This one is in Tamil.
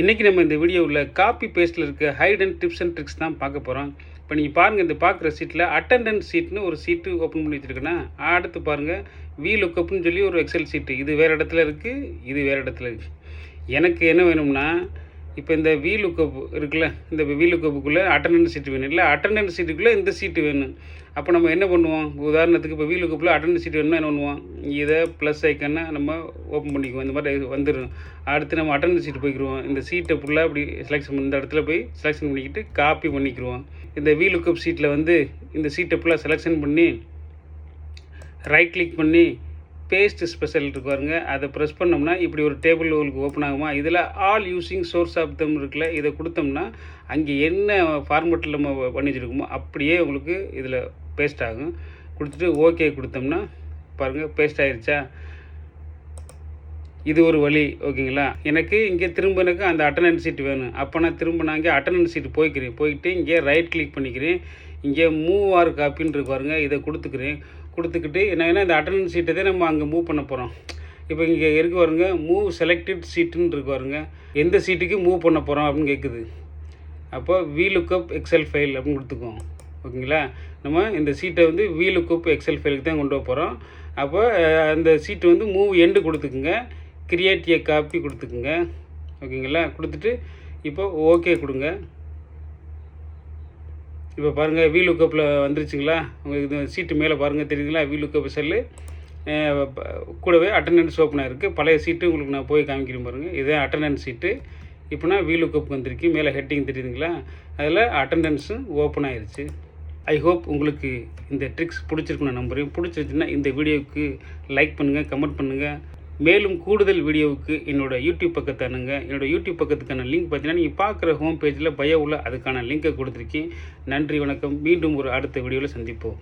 இன்றைக்கி நம்ம இந்த வீடியோவில் காப்பி பேஸ்ட்டில் இருக்க hide and tips and tricks தான் பார்க்க போகிறோம் இப்போ நீங்கள் பாருங்கள் இந்த பார்க்குற சீட்டில் அட்டண்டன்ஸ் சீட்னு ஒரு சீட்டு ஓப்பன் பண்ணி வச்சுருக்கேன்னா அடுத்து பாருங்கள் வி லுக்கப்னு சொல்லி ஒரு எக்ஸல் சீட்டு இது வேறு இடத்துல இருக்குது இது வேறு இடத்துல இருக்குது எனக்கு என்ன வேணும்னா இப்போ இந்த வி லுக்கப் இருக்குல்ல இந்த வி லுக்கப்புக்குள்ளே அட்டண்டன்ஸ் சீட்டு வேணும். இல்லை அட்டண்டன்ஸ் சீட்டுக்குள்ளே இந்த சீட்டு வேணும். அப்போ நம்ம என்ன பண்ணுவோம்? உதாரணத்துக்கு இப்போ வி லுக்கப்பில் அட்டண்டன்ஸ் சீட் வேணும்னா என்ன பண்ணுவோம்? இதை ப்ளஸ் ஐக்கன்னா நம்ம ஓப்பன் பண்ணிக்குவோம். இந்த மாதிரி வந்துடும் அடுத்து நம்ம அட்டண்டன்ஸ் சீட் போய்க்கிருவோம். இந்த சீட்டை ஃபுல்லாக அப்படி செலெக்ஷன் இந்த இடத்துல போய் செலெக்ஷன் பண்ணிக்கிட்டு காப்பி பண்ணிக்கிடுவோம் இந்த வி லுக்கப் சீட்டில் வந்து இந்த சீட்டை ஃபுல்லாக செலெக்ஷன் பண்ணி ரைட் கிளிக் பண்ணி பேஸ்ட் ஸ்பெஷல் இருக்கு பாருங்க. அதை ப்ரெஸ் பண்ணோம்னா இப்படி ஒரு டேபிள் உங்களுக்கு ஓப்பன் ஆகுமா? இதில் all using source of them இருக்குல்ல இதை கொடுத்தோம்னா அங்கே என்ன ஃபார்மெட்டில் நம்ம பண்ணி வச்சுருக்கோமோ அப்படியே உங்களுக்கு இதில் பேஸ்ட் ஆகும். கொடுத்துட்டு ஓகே கொடுத்தோம்னா பாருங்கள் பேஸ்ட் ஆயிடுச்சா இது ஒரு வழி ஓகேங்களா எனக்கு இங்கே திரும்ப எனக்கு அந்த அட்டண்டன்ஸ் சீட் வேணும். அப்போ நான் திரும்ப நான் இங்கே அட்டண்டன்ஸ் சீட் போய்க்கிறேன். போயிட்டு இங்கே ரைட் கிளிக் பண்ணிக்கிறேன். இங்கே மூவ் ஆர் காப்பின்னு பாருங்க இதை கொடுத்துக்கிறேன். கொடுத்துக்கிட்டு என்ன இந்த அட்டண்டன்ஸ் சீட்டை தான் நம்ம அங்கே மூவ் பண்ண போகிறோம் இப்போ இங்கே இருக்கு பாருங்க மூவ் செலக்டட் சீட்டுன்னு இருக்கு பாருங்க. எந்த சீட்டுக்கு மூவ் பண்ண போகிறோம் அப்படின்னு கேட்குது அப்போ வி லுக்கப் எக்ஸல் ஃபைல் அப்படின்னு கொடுத்துக்குவோம். ஓகேங்களா? நம்ம இந்த சீட்டை வந்து வி லுக்கப் எக்ஸல் ஃபைலுக்கு தான் கொண்டு போகிறோம் அப்போ அந்த சீட்டு வந்து மூவ் எண்டு கொடுத்துக்குங்க. கிரியேட் ஏ காப்பி கொடுத்துக்குங்க. ஓகேங்களா? கொடுத்துட்டு இப்போ ஓகே கொடுங்க. இப்போ பாருங்கள் வீ லுக்கப்பில் வந்துருச்சுங்களா? உங்களுக்கு இது சீட்டு மேலே பாருங்கள் தெரியுதுங்களா? வீ லுக்கப் செல்லு கூடவே அட்டண்டன்ஸ் ஓப்பனாக இருக்குது பழைய சீட்டு உங்களுக்கு நான் போய் காமிக்கிறேன் பாருங்கள் இதே அட்டண்டன்ஸ் சீட்டு இப்போனா வீ லுக்கப் வந்திருக்கு. மேலே ஹெட்டிங் தெரியுதுங்களா? அதில் அட்டண்டன்ஸும் ஓப்பன் ஆயிடுச்சு ஐ ஹோப் உங்களுக்கு இந்த ட்ரிக்ஸ் பிடிச்சிருக்குன்னு நம்புகிறேன் பிடிச்சிருச்சுன்னா இந்த வீடியோவுக்கு லைக் பண்ணுங்கள் கமெண்ட் பண்ணுங்கள் மேலும் கூடுதல் வீடியோவுக்கு என்னோட யூடியூப் பக்கத்தை அணுங்க. என்னோட யூடியூப் பக்கத்துக்கான லிங்க் பார்த்தீங்கன்னா நீங்கள் பார்க்குற ஹோம் பேஜில் பயோ உள்ள அதுக்கான லிங்கை கொடுத்துருக்கேன். நன்றி வணக்கம். மீண்டும் ஒரு அடுத்த வீடியோவில் சந்திப்போம்.